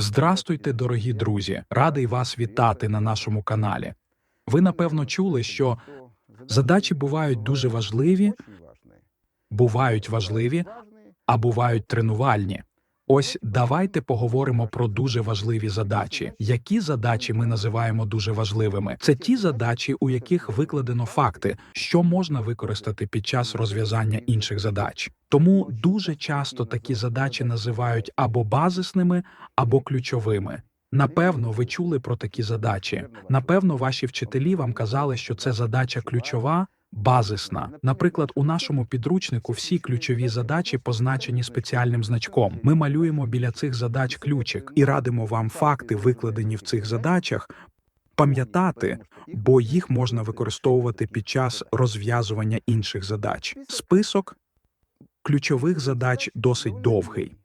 Здрастуйте, дорогі друзі! Радий вас вітати на нашому каналі. Ви напевно чули, що задачі бувають дуже важливі, бувають важливі, а бувають тренувальні. Ось давайте поговоримо про дуже важливі задачі. Які задачі ми називаємо дуже важливими? Це ті задачі, у яких викладено факти, що можна використати під час розв'язання інших задач. Тому дуже часто такі задачі називають або базисними, або ключовими. Напевно, ви чули про такі задачі. Напевно, ваші вчителі вам казали, що це задача ключова, базисна. Наприклад, у нашому підручнику всі ключові задачі позначені спеціальним значком. Ми малюємо біля цих задач ключик і радимо вам факти, викладені в цих задачах, пам'ятати, бо їх можна використовувати під час розв'язування інших задач. Список ключових задач досить довгий.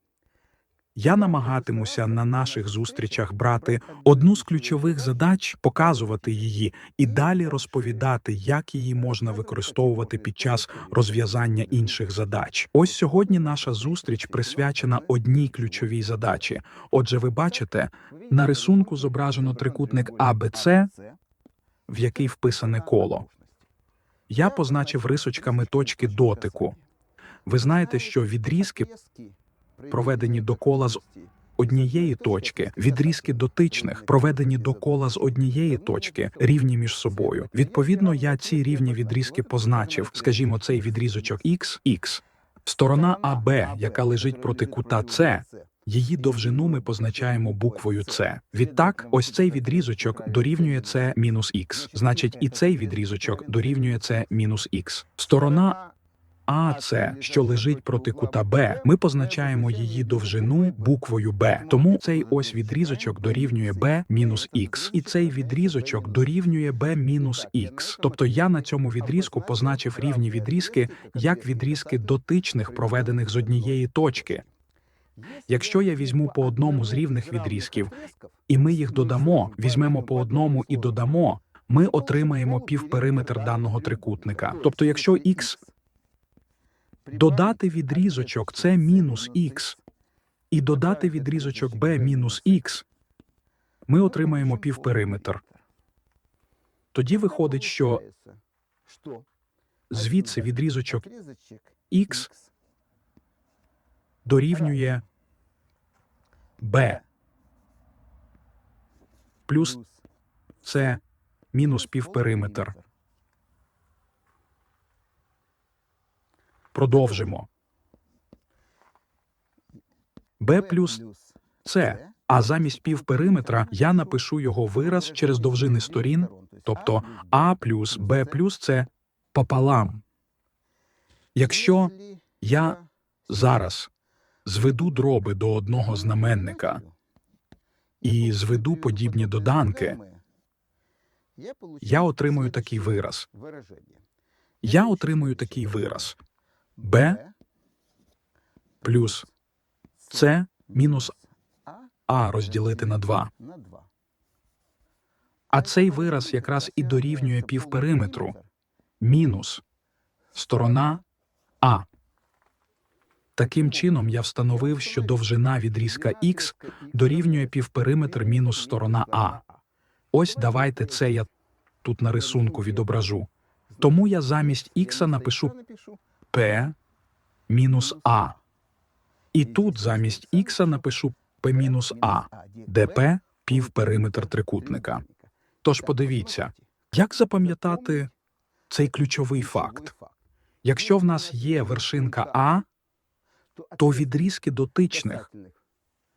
Я намагатимуся на наших зустрічах брати одну з ключових задач, показувати її і далі розповідати, як її можна використовувати під час розв'язання інших задач. Ось сьогодні наша зустріч присвячена одній ключовій задачі. Отже, ви бачите, на рисунку зображено трикутник АБЦ, в який вписане коло. Я позначив рисочками точки дотику. Ви знаєте, що відрізки проведені до кола з однієї точки, відрізки дотичних, проведені до кола з однієї точки, рівні між собою. Відповідно, я ці рівні відрізки позначив, скажімо, цей відрізочок X, X. Сторона АБ, яка лежить проти кута С, її довжину ми позначаємо буквою С. Відтак, ось цей відрізочок дорівнює С мінус Х. Значить, і цей відрізочок дорівнює С мінус Х. Сторона АЦ, що лежить проти кута Б, ми позначаємо її довжину буквою Б. Тому цей ось відрізочок дорівнює Б мінус Х. І цей відрізочок дорівнює Б мінус Х. Тобто я на цьому відрізку позначив рівні відрізки як відрізки дотичних, проведених з однієї точки. Якщо я візьму по одному з рівних відрізків, і ми їх додамо, візьмемо по одному і додамо, ми отримаємо півпериметр даного трикутника. Тобто, якщо х додати відрізочок С мінус х і додати відрізочок b мінус х, ми отримаємо півпериметр. Тоді виходить, що звідси відрізочок х дорівнює b плюс С мінус півпериметр. Продовжимо. b плюс С, а замість півпериметра я напишу його вираз через довжини сторін, тобто А плюс Б плюс С пополам. Якщо я зараз зведу дроби до одного знаменника і зведу подібні доданки, я отримую такий вираз. Я отримую такий вираз b плюс С мінус А розділити на 2. А цей вираз якраз і дорівнює півпериметру мінус сторона А. Таким чином я встановив, що довжина відрізка х дорівнює півпериметр мінус сторона А. Ось давайте це я тут на рисунку відображу. Тому я замість х напишу P мінус А. І тут замість х напишу P мінус А, де P – півпериметр трикутника. Тож подивіться, як запам'ятати цей ключовий факт. Якщо в нас є вершинка А, то відрізки дотичних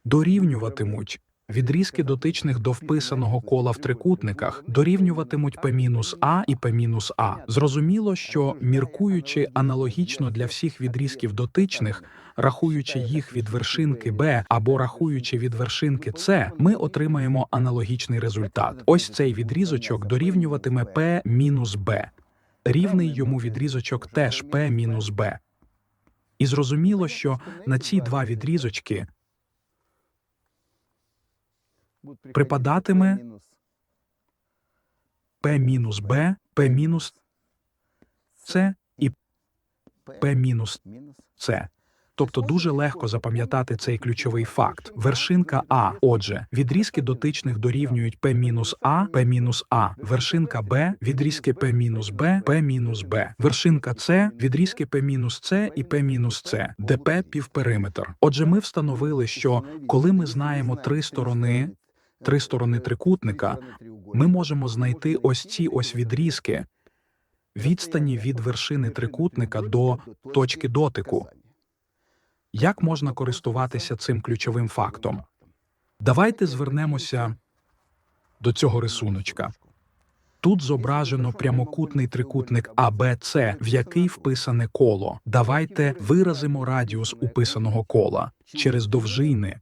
дорівнюватимуть відрізки дотичних до вписаного кола в трикутниках дорівнюватимуть P-А і P-А. Зрозуміло, що міркуючи аналогічно для всіх відрізків дотичних, рахуючи їх від вершинки Б або рахуючи від вершинки С, ми отримаємо аналогічний результат. Ось цей відрізочок дорівнюватиме P-Б. Рівний йому відрізочок теж P-Б. І зрозуміло, що на ці два відрізочки припадатиме P мінус Б, P мінус С і P мінус С. Тобто дуже легко запам'ятати цей ключовий факт. Вершинка А. Отже, відрізки дотичних дорівнюють P мінус А, P мінус А. Вершинка Б, відрізки P мінус Б, P мінус Б. Вершинка С, відрізки P мінус С і P мінус С, де P півпериметр. Отже, ми встановили, що коли ми знаємо три сторони, три сторони трикутника, ми можемо знайти ось ці ось відрізки, відстані від вершини трикутника до точки дотику. Як можна користуватися цим ключовим фактом? Давайте звернемося до цього рисуночка. Тут зображено прямокутний трикутник АБЦ, в який вписане коло. Давайте виразимо радіус уписаного кола через довжини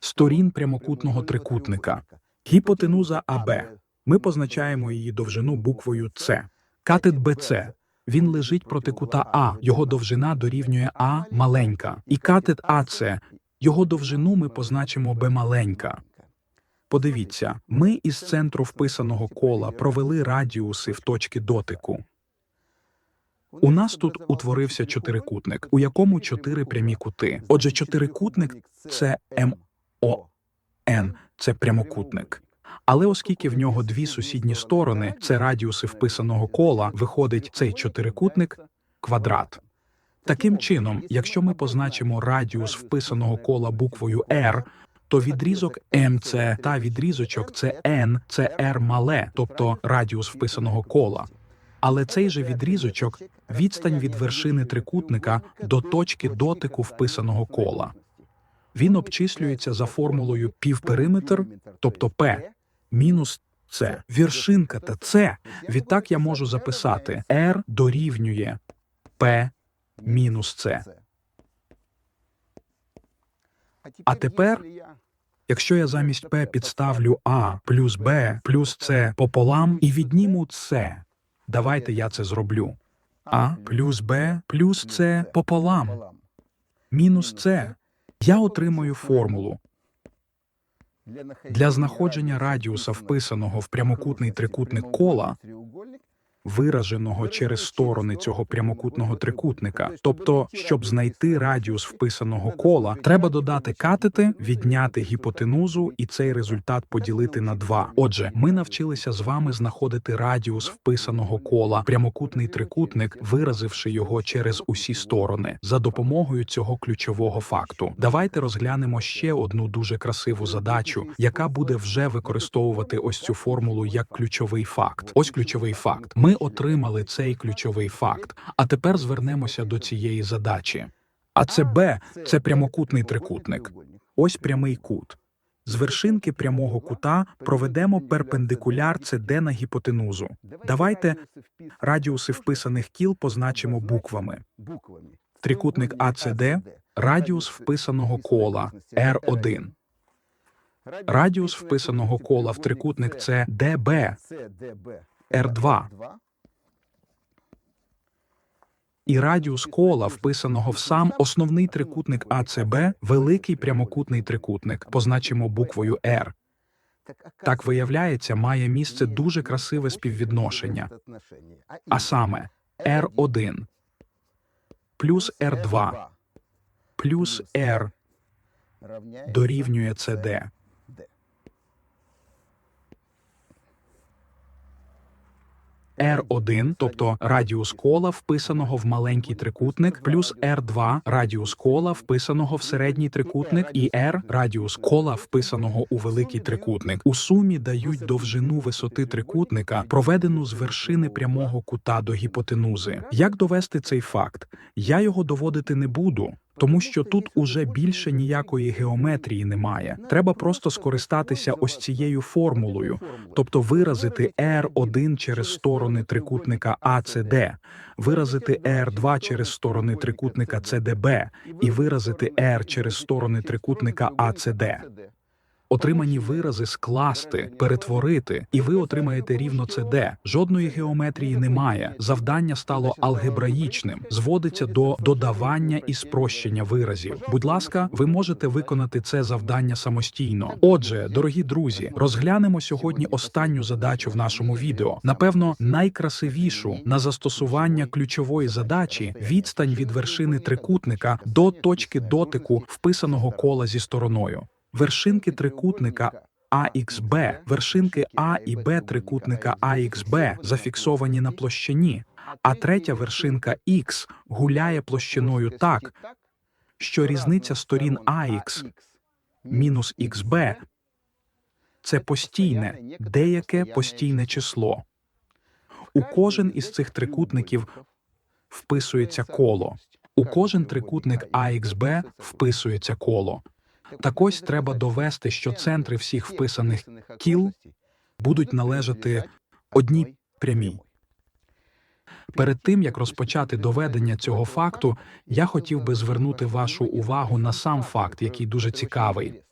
сторін прямокутного трикутника. Гіпотенуза АБ. Ми позначаємо її довжину буквою С. Катет БЦ. Він лежить проти кута А, його довжина дорівнює А маленька. І катет АЦ. Його довжину ми позначимо Б маленька. Подивіться, ми із центру вписаного кола провели радіуси в точки дотику. У нас тут утворився чотирикутник, у якому чотири прямі кути. Отже, чотирикутник це МОН, це прямокутник. Але оскільки в нього дві сусідні сторони, це радіуси вписаного кола, виходить цей чотирикутник квадрат. Таким чином, якщо ми позначимо радіус вписаного кола буквою R, то відрізок МЦ та відрізочок CN – це R мале, тобто радіус вписаного кола. Але цей же відрізочок відстань від вершини трикутника до точки дотику вписаного кола. Він обчислюється за формулою півпериметр, тобто P, мінус С. Віршинка та С. Відтак я можу записати R дорівнює P мінус С. А тепер, Якщо я замість P підставлю А плюс Б плюс С пополам і відніму С, давайте я це зроблю. А плюс Б плюс С пополам мінус С. Я отримую формулу. Для знаходження радіуса вписаного в прямокутний трикутник кола, вираженого через сторони цього прямокутного трикутника. Тобто, щоб знайти радіус вписаного кола, треба додати катети, відняти гіпотенузу і цей результат поділити на два. Отже, ми навчилися з вами знаходити радіус вписаного кола, прямокутний трикутник, виразивши його через усі сторони за допомогою цього ключового факту. Давайте розглянемо ще одну дуже красиву задачу, яка буде вже використовувати ось цю формулу як ключовий факт. Ось ключовий факт. Ми отримали цей ключовий факт. А тепер звернемося до цієї задачі. А це Б це прямокутний трикутник. Ось прямий кут. З вершинки прямого кута проведемо перпендикуляр ЦД на гіпотенузу. Давайте радіуси вписаних кіл позначимо буквами. Трикутник АЦД, Радіус вписаного кола R1. Радіус вписаного кола в трикутник це ДБ R2. і радіус кола, вписаного в сам основний трикутник АЦБ, великий прямокутний трикутник, позначимо буквою R. Так виявляється, має місце дуже красиве співвідношення, а саме R1 плюс R2 плюс R дорівнює CD. R1, тобто радіус кола, вписаного в маленький трикутник, плюс R2 радіус кола, вписаного в середній трикутник, і R радіус кола, вписаного у великий трикутник. У сумі дають довжину висоти трикутника, проведену з вершини прямого кута до гіпотенузи. Як довести цей факт? Я його доводити не буду. Тому що тут уже більше ніякої геометрії немає. Треба просто скористатися ось цією формулою, тобто виразити R1 через сторони трикутника ACD, виразити R2 через сторони трикутника CDB і виразити R через сторони трикутника ACD. Отримані вирази скласти, перетворити, і ви отримаєте рівно ЦД. Жодної геометрії немає. Завдання стало алгебраїчним, зводиться до додавання і спрощення виразів. Будь ласка, ви можете виконати це завдання самостійно. Отже, дорогі друзі, розглянемо сьогодні останню задачу в нашому відео. Напевно, найкрасивішу на застосування ключової задачі відстань від вершини трикутника до точки дотику вписаного кола зі стороною. Вершинки трикутника АХБ, вершинки А і Б трикутника АХБ зафіксовані на площині, а третя вершинка Х гуляє площиною так, що різниця сторін АХ мінус XB – це постійне, деяке постійне число. У кожен із цих трикутників вписується коло. У кожен трикутник АХБ вписується коло. Так ось треба довести, що центри всіх вписаних кіл будуть належати одній прямій. Перед тим як розпочати доведення цього факту, я хотів би звернути вашу увагу на сам факт, який дуже цікавий.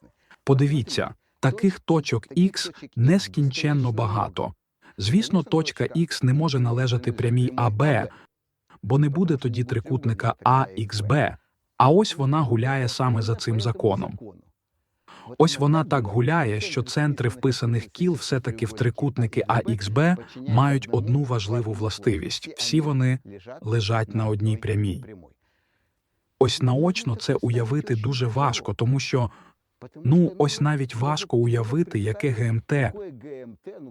Подивіться, таких точок Х нескінченно багато. Звісно, точка Х не може належати прямій АБ, бо не буде тоді трикутника АХБ. А ось вона гуляє саме за цим законом. Ось вона так гуляє, що центри вписаних кіл все-таки в трикутники АХБ мають одну важливу властивість: всі вони лежать на одній прямій. Ось наочно це уявити дуже важко, тому що ну ось навіть важко уявити, яке ГМТ.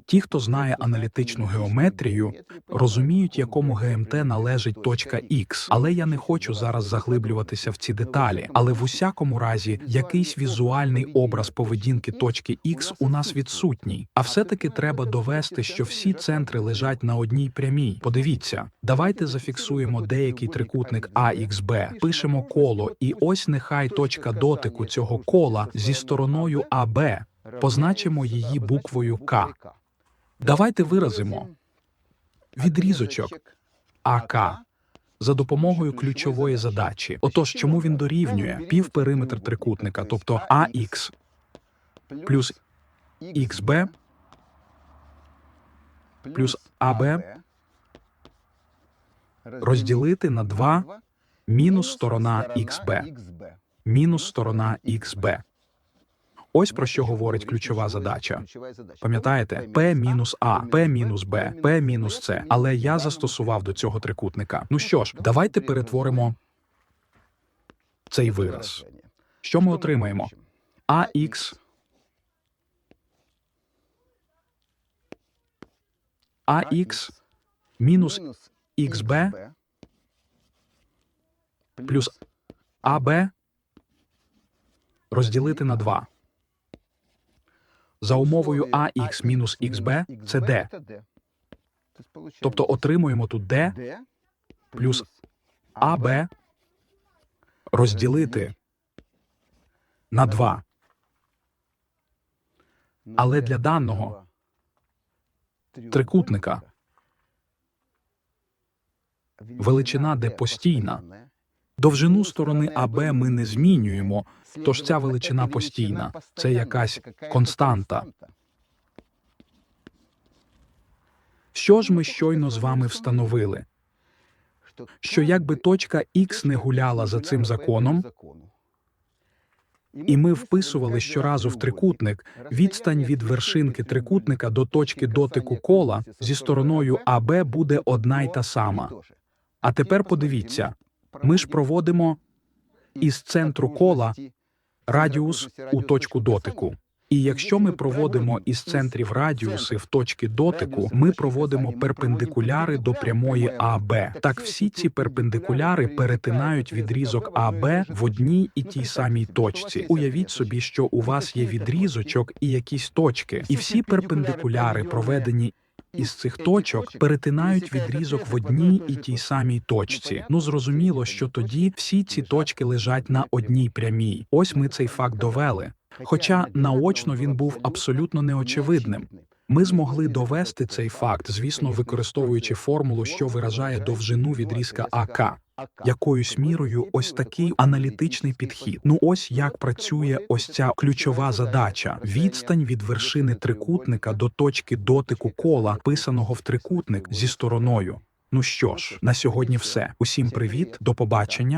Ті, хто знає аналітичну геометрію, розуміють, якому ГМТ належить точка Х. Але я не хочу зараз заглиблюватися в ці деталі. Але в усякому разі, якийсь візуальний образ поведінки точки Х у нас відсутній. А все-таки треба довести, що всі центри лежать на одній прямій. Подивіться, давайте зафіксуємо деякий трикутник АХБ, пишемо коло, і ось нехай точка дотику цього кола зі стороною АБ. Позначимо її буквою К. Давайте виразимо відрізочок АК за допомогою ключової задачі. Отож, чому він дорівнює півпериметр трикутника, тобто АХ плюс XB плюс АБ розділити на 2 мінус сторона XB мінус сторона XB. Ось про що говорить ключова задача. Пам'ятаєте, P мінус А, P мінус Б, P мінус С. Але я застосував до цього трикутника. Ну що ж, давайте перетворимо цей вираз. Що ми отримаємо? АХ АХ мінус XB плюс АБ розділити на 2. За умовою АХ мінус XB це D. Тобто отримуємо тут D плюс АБ розділити на 2. Але для даного трикутника величина D постійна. Довжину сторони АБ ми не змінюємо, тож ця величина постійна. Це якась константа. Що ж ми щойно з вами встановили? Що якби точка Х не гуляла за цим законом, і ми вписували щоразу в трикутник відстань від вершинки трикутника до точки дотику кола зі стороною АБ буде одна й та сама. А тепер подивіться, ми ж проводимо із центру кола радіус у точку дотику. І якщо ми проводимо із центрів радіуси в точки дотику, ми проводимо перпендикуляри до прямої АБ. Так всі ці перпендикуляри перетинають відрізок АБ в одній і тій самій точці. Уявіть собі, що у вас є відрізочок і якісь точки, і всі перпендикуляри, проведені із цих точок, перетинають відрізок в одній і тій самій точці. Ну зрозуміло, що тоді всі ці точки лежать на одній прямій. Ось ми цей факт довели. Хоча наочно він був абсолютно неочевидним. Ми змогли довести цей факт, звісно, використовуючи формулу, що виражає довжину відрізка АК. якоюсь мірою ось такий аналітичний підхід. Ну ось як працює ось ця ключова задача: відстань від вершини трикутника до точки дотику кола, писаного в трикутник зі стороною. Ну що ж, на сьогодні все. Усім привіт, до побачення.